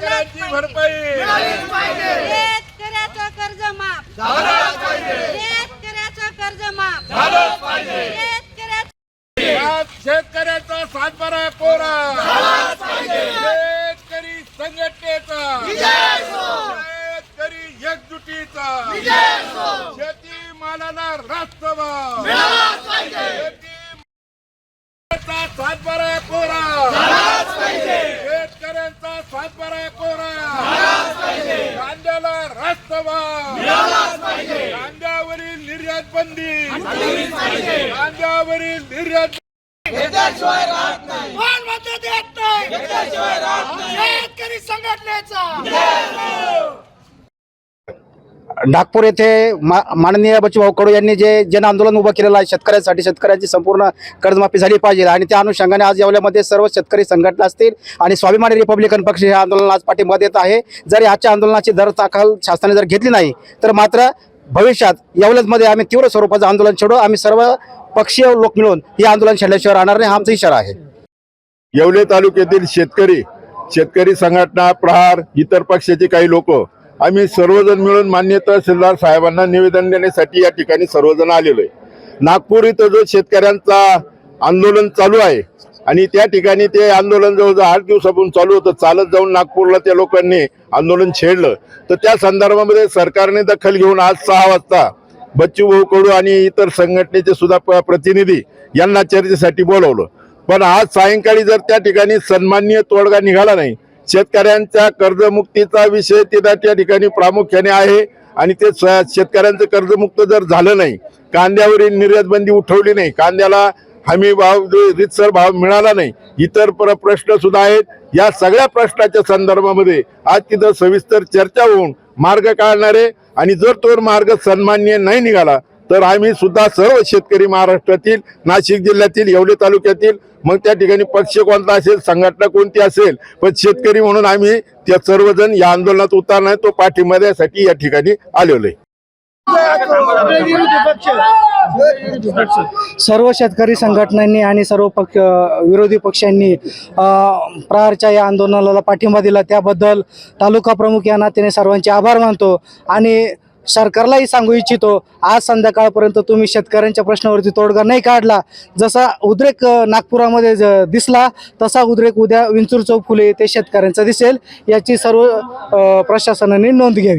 शेतकऱ्यांची भरपाई. शेतकऱ्याचं कर्ज माफ. शेतकऱ्याचं कर्ज माफ. शेतकऱ्याचं या शेतकऱ्याचा सातबारा कोरा शेतकरी संघटनेचा. शेतकरी एकजुटीचा. शेती मालाला रास्त भाव शेती सातबारा कोरा सातबारा कोरा कांद्याला भाव कांद्यावरील निर्यात बंदी। कांद्यावरील निर्यात कोण मत देत नाही। शेतकरी संघटनेचा। नागपूर येथे मा माननीय बच्चूभाऊ कडू यांनी जे जन आंदोलन उभं केलेलं आहे शेतकऱ्यांसाठी शेतकऱ्यांची संपूर्ण कर्जमाफी झाली पाहिजे आणि त्या अनुषंगाने आज यावल्यामध्ये सर्व शेतकरी संघटना असतील आणि स्वाभिमानी रिपब्लिकन पक्ष हे आंदोलन आज पाठिंबा देत आहे. जर याच्या आंदोलनाची दर दाखल शासनाने जर घेतली नाही तर मात्र भविष्यात यावल्यामध्ये आम्ही तीव्र स्वरूपाचं आंदोलन छेडू. आम्ही सर्व पक्षीय लोक मिळून हे आंदोलन छेडल्याशिवाय राहणार नाही आमचा इशारा आहे. येवले तालुक्यातील शेतकरी शेतकरी संघटना प्रहार इतर पक्षाचे काही लोक आम्ही सर्वजण मिळून मान्य तहसीलदार साहेबांना निवेदन देण्यासाठी या ठिकाणी सर्वजण आलेलो आहे. नागपूर इथं जो शेतकऱ्यांचा आंदोलन चालू आहे आणि त्या ठिकाणी ते आंदोलन जवळजवळ आठ दिवसापासून चालू होतं. चालत जाऊन नागपूरला त्या लोकांनी आंदोलन छेडलं. तर त्या संदर्भामध्ये सरकारने दखल घेऊन आज सहा वाजता बच्चूभाऊ कडू आणि इतर संघटनेचे सुद्धा प- प्रतिनिधी यांना चर्चेसाठी बोलवलं. पण आज सायंकाळी जर त्या ठिकाणी सन्माननीय तोडगा निघाला नाही शेतकऱ्यांच्या कर्जमुक्तीचा विषय तिथं त्या ठिकाणी प्रामुख्याने आहे. आणि ते स- शेतकऱ्यांचं कर्जमुक्त जर झालं नाही कांद्यावरील निर्यातबंदी उठवली नाही कांद्याला हमी भाव रितसर भाव मिळाला नाही इतर पर प्रश्न सुद्धा आहेत. या सगळ्या प्रश्नाच्या संदर्भामध्ये आज तिथं सविस्तर चर्चा होऊन मार्ग काढणारे आणि जर तो मार्ग सन्मान्य नाही निघाला तर आम्ही सुद्धा सर्व शेतकरी महाराष्ट्रातील नाशिक जिल्ह्यातील येवले तालुक्यातील मग त्या ठिकाणी पक्ष कोणता असेल संघटना कोणती असेल पण शेतकरी म्हणून आम्ही त्या सर्वजण या आंदोलनात उतरणार तो पाठिंबा द्यासाठी या ठिकाणी आलेलो आहे. सर्व शेतकरी संघटनांनी आणि सर्व पक्ष विरोधी पक्षांनी प्रहारच्या या आंदोलनाला पाठिंबा दिला. त्याबद्दल तालुका प्रमुख या नात्याने सर्वांचे आभार मानतो. आणि सरकारलाही सांगू इच्छितो आज संध्याकाळपर्यंत तुम्ही शेतकऱ्यांच्या प्रश्नावरती तोडगा नाही काढला. जसा उद्रेक नागपुरामध्ये ज- दिसला तसा उद्रेक उद्या विंचूर चौक फुले येथे शेतकऱ्यांचा दिसेल. याची सर्व प्रशासनाने नोंद घ्यावी.